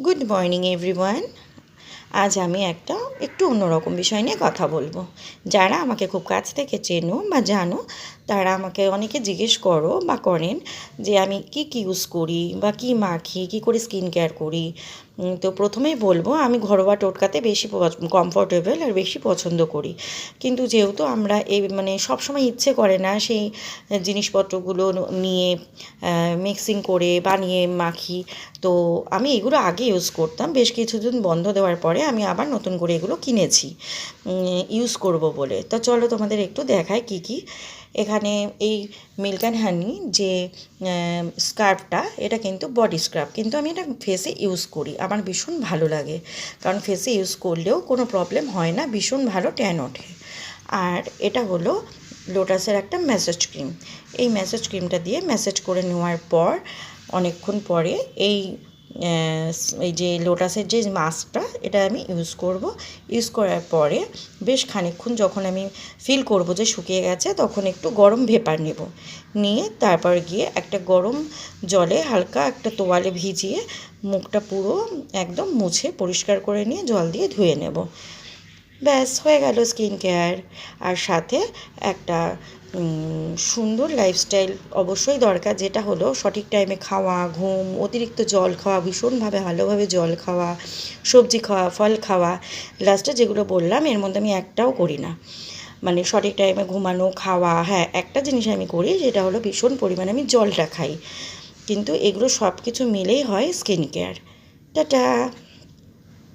Good morning everyone আজ আমি একটা একটু অন্যরকম বিষয় নিয়ে কথা বলব। যারা আমাকে খুব কাছ থেকে চেনো বা জানো তারা আমাকে অনেকে জিজ্ঞেস করো বা করেন যে আমি কি কি ইউজ করি বা কি মাখি, কি করে স্কিন কেয়ার করি। তো প্রথমেই বলব আমি ঘরোয়া টোটকাতে বেশি কমফোর্টেবল আর বেশি পছন্দ করি। কিন্তু যেহেতু আমরা এই মানে সবসময় ইচ্ছে করে না সেই জিনিসপত্রগুলো নিয়ে মিক্সিং করে বানিয়ে মাখি, তো আমি এগুলো আগে ইউজ করতাম। বেশ কিছুদিন বন্ধ দেওয়ার পরে আমি আবার নতুন করে এগুলো কিনেছি ইউজ করব বলে। তো চলো তোমাদের একটু দেখায় কি কি এখানে এই মিল্ক অ্যান্ড হানি যে স্কার্ফটা এটা কিন্তু বডি স্ক্রাব কিন্তু আমি এটা ফেসে ইউজ করি। আমার ভীষণ ভালো লাগে। কারণ ফেসে ইউজ করলেও কোনো প্রবলেম হয় না। ভীষণ ভালো ট্যান ওঠে। আর এটা হলো লোটাসের একটা ম্যাসেজ ক্রিম এই ম্যাসেজ ক্রিমটা দিয়ে ম্যাসেজ করে নেওয়ার পর, অনেকক্ষণ পরে এই এই যে লোটাসের যে মাস্কটা, এটা আমি ইউজ করব। ইউজ করার পরে বেশ খানিকক্ষণ যখন আমি ফিল করব যে শুকিয়ে গেছে, তখন একটু গরম ভেপার নেব। নিয়ে তারপর গিয়ে একটা গরম জলে হালকা একটা তোয়ালে ভিজিয়ে মুখটা পুরো একদম মুছে পরিষ্কার করে নিয়ে জল দিয়ে ধুয়ে নেব। ব্যাস, হয়ে গেল স্কিন কেয়ার আর সাথে একটা সুন্দর লাইফস্টাইল অবশ্যই দরকার। যেটা হলো সঠিক টাইমে খাওয়া, ঘুম, অতিরিক্ত জল খাওয়া, ভীষণভাবে ভালোভাবে জল খাওয়া, সবজি খাওয়া, ফল খাওয়া। লাস্টে যেগুলো বললাম, এর মধ্যে আমি একটাও করি না। মানে সঠিক টাইমে ঘুমানো, খাওয়া হ্যাঁ একটা জিনিস আমি করি, যেটা হলো ভীষণ পরিমাণে আমি জলটা খাই। কিন্তু এগুলো সব কিছু মিলেই হয় স্কিন কেয়ার টাটা!